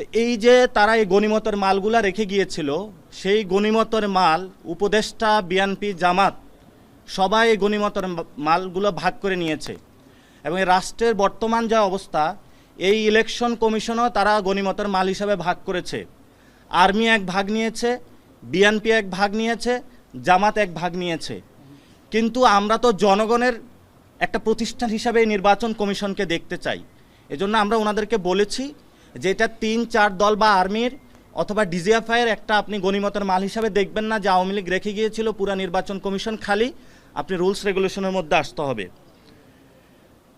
তো এই যে তারা এই গণিমতের মালগুলা রেখে গিয়েছিল, সেই গণিমতের মাল উপদেষ্টা বিএনপি জামাত সবাই এই গণিমতের মালগুলো ভাগ করে নিয়েছে। এবং রাষ্ট্রের বর্তমান যা অবস্থা, এই ইলেকশন কমিশনও তারা গণিমতের মাল হিসাবে ভাগ করেছে। আর্মি এক ভাগ নিয়েছে, বিএনপি এক ভাগ নিয়েছে, জামাত এক ভাগ নিয়েছে। কিন্তু আমরা তো জনগণের একটা প্রতিষ্ঠান হিসাবে নির্বাচন কমিশনকে দেখতে চাই। এজন্য আমরা ওনাদেরকে বলেছি যে এটা তিন, চার দল বা আর্মির অথবা ডিজিএফআইয়ের একটা আপনি গণিমতের মাল হিসাবে দেখবেন না, যে আওয়ামী লীগ রেখে গিয়েছিল পুরা নির্বাচন কমিশন খালি, আপনি রুলস রেগুলেশনের মধ্যে আসতে হবে।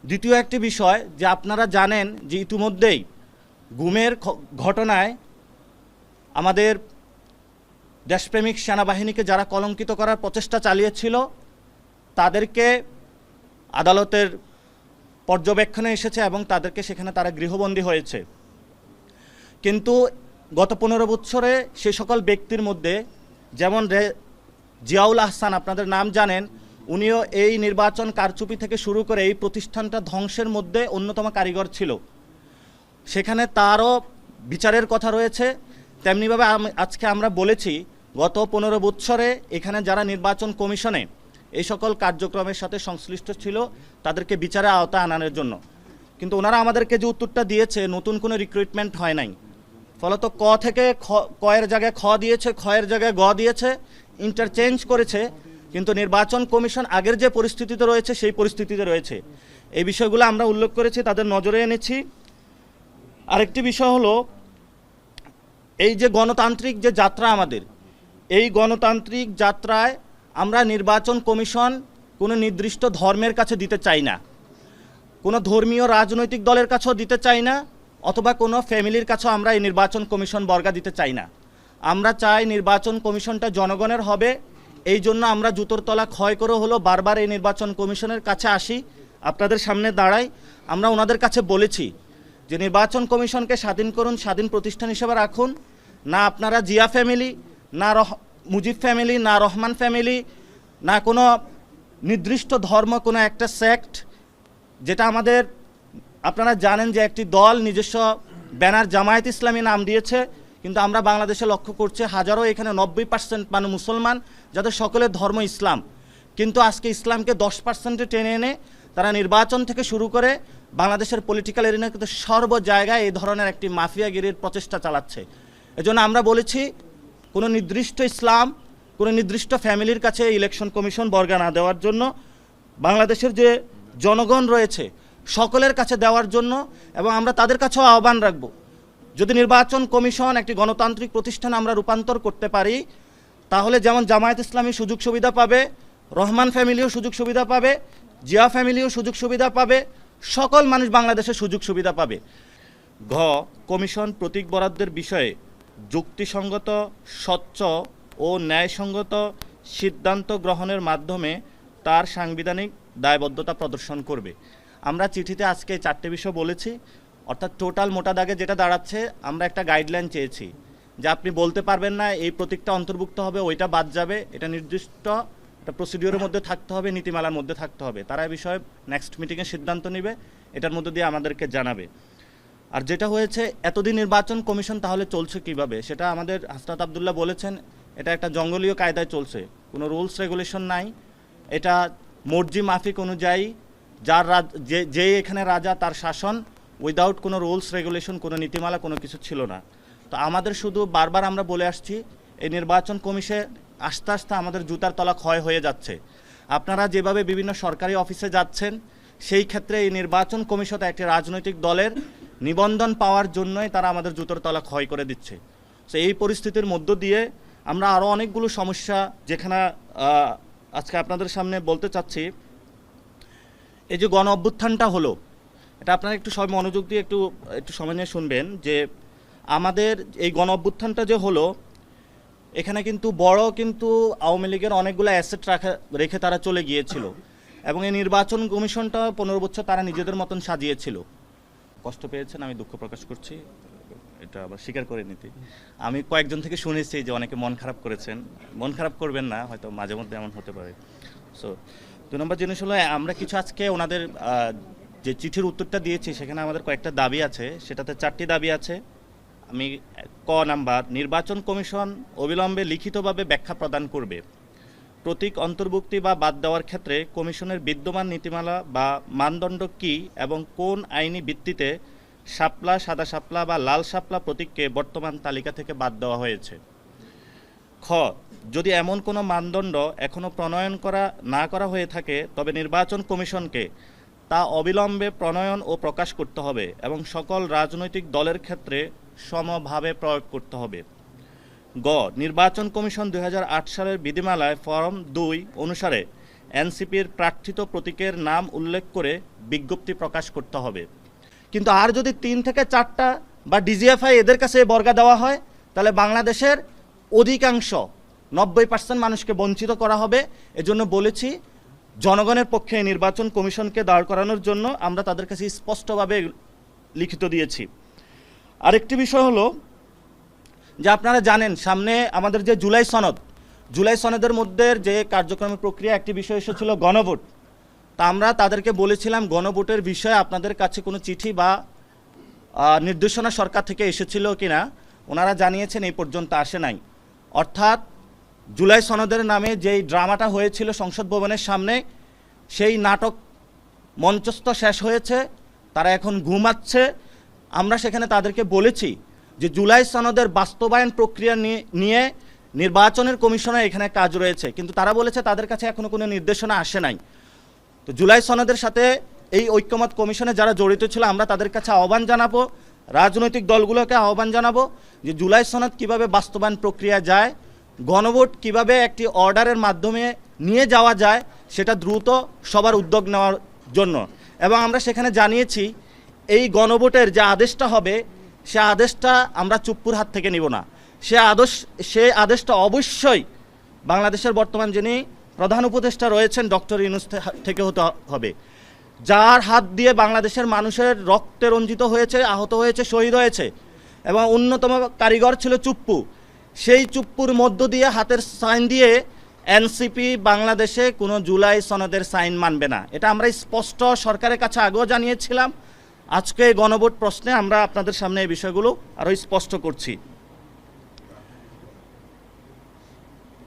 দ্বিতীয় একটি বিষয়, যে আপনারা জানেন যে ইতিমধ্যেই গুমের ঘটনায় আমাদের দেশপ্রেমিক সেনাবাহিনীকে যারা কলঙ্কিত করার প্রচেষ্টা চালিয়েছিল, তাদেরকে আদালতের পর্যবেক্ষণে এসেছে এবং তাদেরকে সেখানে তারা গৃহবন্দী হয়েছে। কিন্তু গত পনেরো বছরে সে সকল ব্যক্তির মধ্যে যেমন জিয়াউল আহসান, আপনাদের নাম জানেন, উনিও এই নির্বাচন কারচুপি থেকে শুরু করে এই প্রতিষ্ঠানটা ধ্বংসের মধ্যে অন্যতম কারিগর ছিল। সেখানে তারও বিচারের কথা রয়েছে। তেমনিভাবে আজকে আমরা বলেছি, গত পনেরো বৎসরে এখানে যারা নির্বাচন কমিশনে এই সকল কার্যক্রমের সাথে সংশ্লিষ্ট ছিল, তাদেরকে বিচারে আওতায় আনানোর জন্য। কিন্তু ওনারা আমাদেরকে যে উত্তরটা দিয়েছে, নতুন কোনো রিক্রুটমেন্ট হয় নাই। ফলত ক থেকে খ, কয়ের জায়গায় খ দিয়েছে, খয়ের জায়গায় গ দিয়েছে ইন্টারচেঞ্জ করেছে, কিন্তু নির্বাচন কমিশন আগের যে পরিস্থিতিতে রয়েছে, সেই পরিস্থিতিতে রয়েছে। এই বিষয়গুলো আমরা উল্লেখ করেছি, তাদের নজরে এনেছি। আরেকটি বিষয় হলো, এই যে গণতান্ত্রিক যে যাত্রা আমাদের, এই গণতান্ত্রিক যাত্রায় আমরা নির্বাচন কমিশন কোনো নির্দিষ্ট ধর্মের কাছে দিতে চাই না। কোনো ধর্মীয় রাজনৈতিক দলের কাছেও দিতে চাই না। অথবা কোনো ফ্যামিলির কাছেও আমরা এই নির্বাচন কমিশন বর্গা দিতে চাই না। আমরা চাই নির্বাচন কমিশনটা জনগণের হবে। এই জন্য আমরা জুতোর তলা ক্ষয় করে হলো বারবার এই নির্বাচন কমিশনের কাছে আসি। আপনাদের সামনে দাঁড়াই। আমরা ওনাদের কাছে বলেছি যে নির্বাচন কমিশনকে স্বাধীন করুন, স্বাধীন প্রতিষ্ঠান হিসেবে রাখুন। না আপনারা জিয়া ফ্যামিলি, না রহ, মুজিব ফ্যামিলি, না রহমান ফ্যামিলি, না কোনো নির্দিষ্ট ধর্ম, কোনো একটা সেক্ট, যেটা আমাদের আপনারা জানেন যে একটি দল নিজস্ব ব্যানার জামায়াত ইসলামী নাম দিয়েছে, কিন্তু আমরা বাংলাদেশে লক্ষ্য করছি হাজারো এখানে নব্বই পার্সেন্ট মানে মুসলমান, যাদের সকলের ধর্ম ইসলাম। কিন্তু আজকে ইসলামকে দশ পার্সেন্টে টেনে এনে তারা নির্বাচন থেকে শুরু করে বাংলাদেশের পলিটিক্যাল এরিনা কিন্তু সর্ব জায়গায় এই ধরনের একটি মাফিয়াগিরির প্রচেষ্টা চালাচ্ছে। এজন্য আমরা বলেছি, কোনো নির্দিষ্ট ইসলাম, কোনো নির্দিষ্ট ফ্যামিলির কাছে ইলেকশন কমিশন বর্গা না দেওয়ার জন্য বাংলাদেশের যে জনগণ রয়েছে সকলের কাছে দেওয়ার জন্য এবং আমরা তাদের কাছেও আহ্বান রাখব। যদি নির্বাচন কমিশন একটি গণতান্ত্রিক প্রতিষ্ঠান আমরা রূপান্তর করতে পারি, তাহলে যেমন জামায়াত ইসলামী সুযোগ সুবিধা পাবে, রহমান ফ্যামিলিও সুযোগ সুবিধা পাবে, জিয়া ফ্যামিলিও সুযোগ সুবিধা পাবে, সকল মানুষ বাংলাদেশে সুযোগ সুবিধা পাবে। ঘ, কমিশন প্রতীক বরাদ্দের বিষয়ে যুক্তিসঙ্গত, স্বচ্ছ ও ন্যায়সঙ্গত সিদ্ধান্ত গ্রহণের মাধ্যমে তার সাংবিধানিক দায়বদ্ধতা প্রদর্শন করবে। আমরা চিঠিতে আজকে চারটে বিষয় বলেছি, অর্থাৎ টোটাল মোটা দাগে যেটা দাঁড়াচ্ছে, আমরা একটা গাইডলাইন চেয়েছি যে আপনি বলতে পারবেন না, এই প্রতীকটা অন্তর্ভুক্ত হবে, ওইটা বাদ যাবে, এটা নির্দিষ্ট একটা প্রসিডিওরের মধ্যে থাকতে হবে, নীতিমালার মধ্যে থাকতে হবে। তারা এই বিষয়ে নেক্সট মিটিংয়ে সিদ্ধান্ত নেবে, এটার মধ্যে দিয়ে আমাদেরকে জানাবে। আর যেটা হয়েছে, এতদিন নির্বাচন কমিশন তাহলে চলছে কীভাবে? সেটা আমাদের হাসনাত আবদুল্লাহ বলেছেন, এটা একটা জঙ্গলীয় কায়দায় চলছে। কোনো রুলস রেগুলেশন নাই, এটা মর্জি মাফিক অনুযায়ী যার রাজ, যে যে এখানে রাজা, তার শাসন উইদাউট কোনো রুলস রেগুলেশন কোনো নীতিমালা, কোনো কিছু ছিল না। তো আমাদের শুধু বারবার আমরা বলে আসছি, এই নির্বাচন কমিশে আস্তে আস্তে আমাদের জুতার তলা ক্ষয় হয়ে যাচ্ছে। আপনারা যেভাবে বিভিন্ন সরকারি অফিসে যাচ্ছেন, সেই ক্ষেত্রে এই নির্বাচন কমিশন একটি রাজনৈতিক দলের নিবন্ধন পাওয়ার জন্যই তারা আমাদের জুতোর তলা ক্ষয় করে দিচ্ছে। তো এই পরিস্থিতির মধ্য দিয়ে আমরা আরও অনেকগুলো সমস্যা যেখানে আজকে আপনাদের সামনে বলতে চাচ্ছি এই যে গণ অভ্যুত্থানটা হলো, এটা আপনারা একটু সবাই মনোযোগ দিয়ে একটু একটু সময় নিয়ে শুনবেন যে আমাদের এই গণ অভ্যুত্থানটা যে হলো, এখানে কিন্তু বড় কিন্তু আওয়ামী লীগের অনেকগুলো অ্যাসেট রাখা, রেখে তারা চলে গিয়েছিল। এবং এই নির্বাচন কমিশনটা পনেরো বছর তারা নিজেদের মতন সাজিয়েছিল। কষ্ট পেয়েছেন, আমি দুঃখ প্রকাশ করছি। এটা আবার স্বীকার করে নিতে। আমি কয়েকজন থেকে শুনেছি যে অনেকে মন খারাপ করেছেন। মন খারাপ করবেন না, হয়তো মাঝে মধ্যে এমন হতে পারে। সো দু নম্বর জিনিস হলো, আমরা কিছু আজকে ওনাদের যে চিঠির উত্তরটা দিয়েছি, সেখানে আমাদের কয়েকটা দাবি আছে। সেটাতে চারটি দাবি আছে। আমি ক নাম্বার, নির্বাচন কমিশন অবিলম্বে লিখিতভাবে ব্যাখ্যা প্রদান করবে। প্রতীক অন্তর্ভুক্তি বা বাদ দেওয়ার ক্ষেত্রে কমিশনের বিদ্যমান নীতিমালা বা মানদণ্ড কী এবং কোন আইনি ভিত্তিতে শাপলা, সাদা শাপলা বা লাল শাপলা প্রতীককে বর্তমান তালিকা থেকে বাদ দেওয়া হয়েছে। খ, যদি এমন কোনো মানদণ্ড এখনও প্রণয়ন করা, না করা হয়ে থাকে, তবে নির্বাচন কমিশনকে তা অবিলম্বে প্রণয়ন ও প্রকাশ করতে হবে এবং সকল রাজনৈতিক দলের ক্ষেত্রে সমভাবে প্রয়োগ করতে হবে। গ, নির্বাচন কমিশন দু হাজার আট সালের বিধিমালায় ফরম দুই অনুসারে এনসিপির প্রার্থিত প্রতীকের নাম উল্লেখ করে বিজ্ঞপ্তি প্রকাশ করতে হবে। কিন্তু আর যদি তিন থেকে চারটা বা ডিজিএফআই এদের কাছে বর্গা দেওয়া হয়, তাহলে বাংলাদেশের অধিকাংশ, নব্বই পার্সেন্ট মানুষকে বঞ্চিত করা হবে। এজন্য বলেছি, জনগণের পক্ষে নির্বাচন কমিশনকে দাঁড় করানোর জন্য আমরা তাদের কাছে স্পষ্টভাবে লিখিত দিয়েছি। আরেকটি বিষয় হলো, যে আপনারা জানেন, সামনে আমাদের যে জুলাই সনদ, জুলাই সনদের মধ্যে যে কার্যক্রমের প্রক্রিয়া, একটি বিষয় এসেছিল গণভোট। তা আমরা তাদেরকে বলেছিলাম, গণভোটের বিষয়ে আপনাদের কাছে কোনো চিঠি বা নির্দেশনা সরকার থেকে এসেছিল কিনা, ওনারা জানিয়েছেন, এই পর্যন্ত আসে নাই। অর্থাৎ জুলাই সনদের নামে যেই ড্রামাটা হয়েছিল সংসদ ভবনের সামনে, সেই নাটক মঞ্চস্থ শেষ হয়েছে, তারা এখন ঘুমাচ্ছে। আমরা সেখানে তাদেরকে বলেছি যে জুলাই সনদের বাস্তবায়ন প্রক্রিয়া নিয়ে- নির্বাচনের কমিশনের এখানে কাজ রয়েছে। কিন্তু তারা বলেছে তাদের কাছে এখনও কোনো নির্দেশনা আসে নাই। তো জুলাই সনদের সাথে এই ঐক্যমত কমিশনে যারা জড়িত ছিল, আমরা তাদের কাছে আহ্বান জানাব রাজনৈতিক দলগুলোকে আহ্বান জানাব যে জুলাই সনদ কীভাবে বাস্তবায়ন প্রক্রিয়া যায়, গণভোট কীভাবে একটি অর্ডারের মাধ্যমে নিয়ে যাওয়া যায়, সেটা দ্রুত সবার উদ্যোগ নেওয়ার জন্য। এবং আমরা সেখানে জানিয়েছি, এই গণভোটের যে আদেশটা হবে, সে আদেশটা আমরা চুপ্পুর হাত থেকে নিব না। সে আদেশ সে আদেশটা অবশ্যই বাংলাদেশের বর্তমান যিনি প্রধান উপদেষ্টা রয়েছেন, ডক্টর ইউনুস থেকে হতে হবে। যার হাত দিয়ে বাংলাদেশের মানুষের রক্তে রঞ্জিত হয়েছে, আহত হয়েছে, শহীদ হয়েছে এবং অন্যতম কারিগর ছিল চুপ্পু। সেই চুপ্পুর মধ্য দিয়ে হাতের সাইন দিয়ে এনসিপি বাংলাদেশে কোনো জুলাই সনদের সাইন মানবে না। এটা আমরা স্পষ্ট সরকারের কাছে আগেও জানিয়েছিলাম। আজকে গণভোট প্রশ্নে আমরা আপনাদের সামনে এই বিষয়গুলো আরও স্পষ্ট করছি।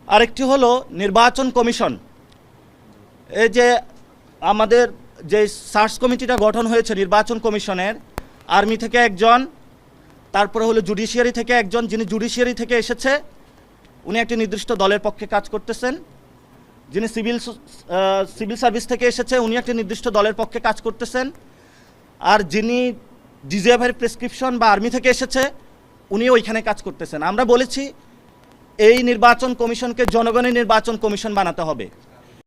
আরেকটি হলো নির্বাচন কমিশন। এই যে আমাদের যে সার্চ কমিটিটা গঠন হয়েছে নির্বাচন কমিশনের, আর্মি থেকে একজন, তারপরে হলো জুডিশিয়ারি থেকে একজন, যিনি জুডিশিয়ারি থেকে এসেছে, উনি একটি নির্দিষ্ট দলের পক্ষে কাজ করতেছেন। যিনি সিভিল সিভিল সার্ভিস থেকে এসেছে, উনি একটি নির্দিষ্ট দলের পক্ষে কাজ করতেছেন। আর যিনি ডিজিএফের প্রেসক্রিপশন বা আর্মি থেকে এসেছে উনি ওইখানে কাজ করতেছেন। আমরা বলেছি, এই নির্বাচন কমিশনকে জনগণের নির্বাচন কমিশন বানাতে হবে।